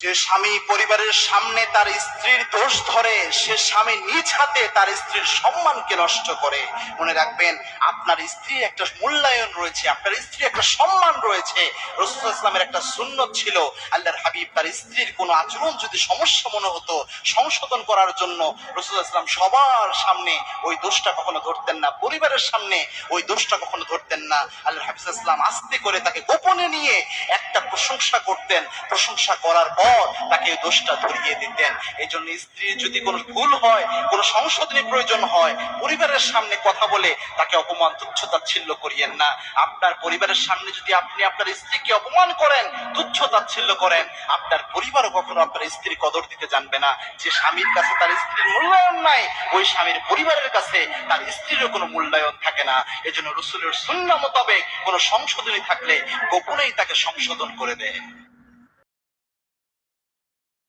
যে স্বামী পরিবারের সামনে তার স্ত্রীর দোষ ধরে, সে স্বামী নিজ হাতে তার স্ত্রীর সম্মানকে নষ্ট করে। মনে রাখবেন, আপনার স্ত্রীর একটা মূল্যায়ন রয়েছে, আপনার স্ত্রীর একটা সম্মান রয়েছে। রসুল ইসলামের একটা সুন্নত ছিল, আল্লাহর হাবিব তার স্ত্রীর কোনো আচরণ যদি সমস্যা মনে হতো, সংশোধন করার জন্য রসুল ইসলাম সবার সামনে ওই দোষটা কখনো ধরতেন না, পরিবারের সামনে ওই দোষটা কখনো ধরতেন না। আল্লাহ হাফিজ ইসলাম আস্তে করে তাকে গোপনে নিয়ে একটা প্রশংসা করতেন। প্রশংসা করার পর তাকে ওই দোষটা ধরিয়ে দিতেন। এই জন্য স্ত্রীর যদি কোনো ভুল হয়, কোনো সংশোধনী প্রয়োজন হয়, পরিবারের সামনে কথা বলে তাকে অপমান তুচ্ছ তাচ্ছিল্য করিয়েন না। আপনার পরিবারের সামনে যদি আপনি আপনার স্ত্রীকে অপমান করেন তুচ্ছ তাচ্ছিল্য করেন, আপনার পরিবারও কখনো আপনার স্ত্রীর কদর দিতে জানবে না। যে স্বামীর কাছে তার স্ত্রীর মূল্যায়ন নাই, ওই স্বামীর পরিবারের কাছে তার স্ত্রীরও কোনো মূল্যায়ন থাকে না। এজন্য রসুলের সুন্না মোতাবেক কোনো সংশোধনী থাকলে গোপনেই তাকে সংশোধন করে দেয়।